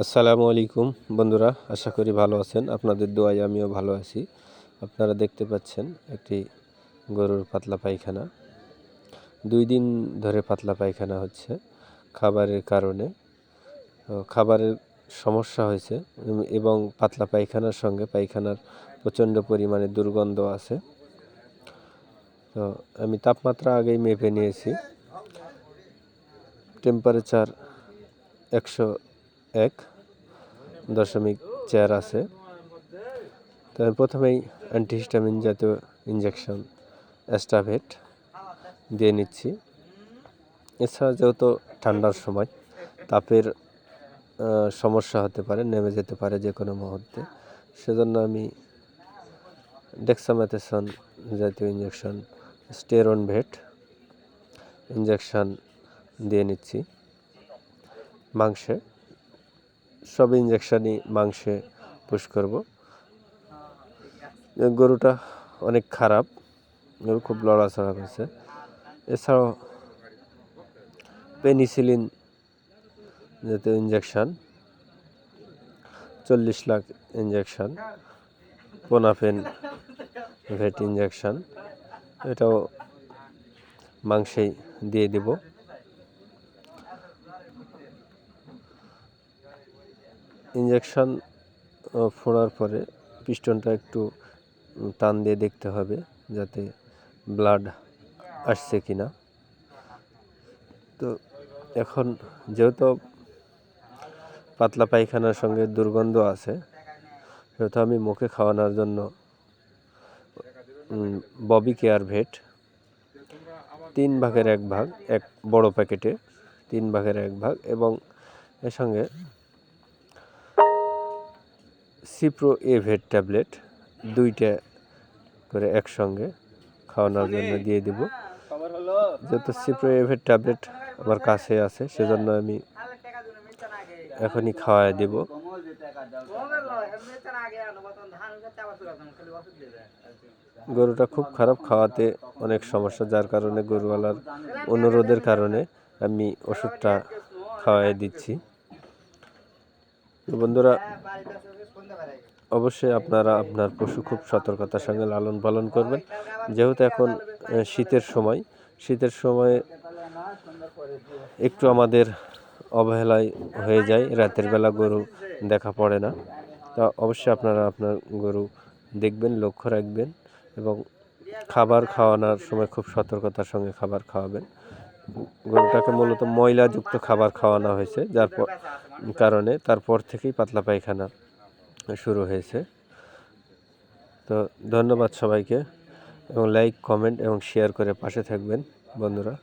আসসালামু আলাইকুম বন্ধুরা, আশা করি ভালো আছেন। আপনাদের দোয়ায় আমিও ভালো আছি। আপনারা দেখতে পাচ্ছেন একটি গরুর পাতলা পায়খানা। দুই দিন ধরে পাতলা পায়খানা হচ্ছে খাবারের কারণে। খাবারের সমস্যা হয়েছে এবং পাতলা পায়খানার সঙ্গে পায়খানার প্রচণ্ড পরিমাণে দুর্গন্ধ আছে। তো আমি তাপমাত্রা আগেই মেপে নিয়েছি। টেম্পারেচার একশো এক দশমিক চার আছে। তো আমি প্রথমেই অ্যান্টিহিস্টামিন জাতীয় ইঞ্জেকশন অ্যাস্টাভেট দিয়ে নিচ্ছি। এছাড়া যেহেতু ঠান্ডার সময়, তাপের সমস্যা হতে পারে, নেমে যেতে পারে যে কোনো মুহূর্তে। সেজন্য আমি ডেক্সামেথেসন জাতীয় ইঞ্জেকশন স্টেরন ভেট ইঞ্জেকশন দিয়ে নিচ্ছি। মাংসে সব ইঞ্জেকশনই মাংসে পুশ করব। গরুটা অনেক খারাপ, গরু খুব লড়াচড়া করছে। এছাড়াও পেনিসিলিন জাতীয় ইঞ্জেকশান চল্লিশ লাখ ইঞ্জেকশন পোনাফেন ভেট ইঞ্জেকশান এটাও মাংসেই দিয়ে দিব। ইঞ্জেকশন ফোড়ার পরে পিস্টনটা একটু টান দিয়ে দেখতে হবে যাতে ব্লাড আসছে কি না তো এখন যেহেতু পাতলা পায়খানার সঙ্গে দুর্গন্ধ আছে, সেহেতু আমি মুখে খাওয়ানোর জন্য ববি কেয়ার ভেট তিন ভাগের এক ভাগ, এক বড় প্যাকেটে তিন ভাগের এক ভাগ এবং এর সঙ্গে সিপ্রো এ ভেট ট্যাবলেট দুইটা করে একসঙ্গে খাওয়ানোর জন্য দিয়ে দিব। যেহেতু সিপ্রো এ ভেট ট্যাবলেট আমার কাছে আছে সেজন্য আমি এখনই খাওয়াই দিব। গরুটা খুব খারাপ খাওয়াতে অনেক সমস্যা যার কারণে গরুওয়ালার অনুরোধের কারণে আমি ওষুধটা খাওয়াই দিচ্ছি। বন্ধুরা অবশ্যই আপনারা আপনার পশু খুব সতর্কতার সঙ্গে লালন পালন করবেন। যেহেতু এখন শীতের সময় শীতের সময় একটু আমাদের অবহেলায় হয়ে যায়, রাতের বেলা গরু দেখা পড়ে না। তা অবশ্যই আপনারা আপনার গরু দেখবেন, লক্ষ্য রাখবেন এবং খাবার খাওয়ানোর সময় খুব সতর্কতার সঙ্গে খাবার খাওয়াবেন। গরুটাকে মূলত ময়লাযুক্ত খাবার খাওয়ানো হয়েছে, যার কারণে তারপর থেকেই পাতলা পায়খানা শুরু হয়েছে। তো ধন্যবাদ সবাইকে এবং লাইক কমেন্ট এবং শেয়ার করে পাশে থাকবেন বন্ধুরা।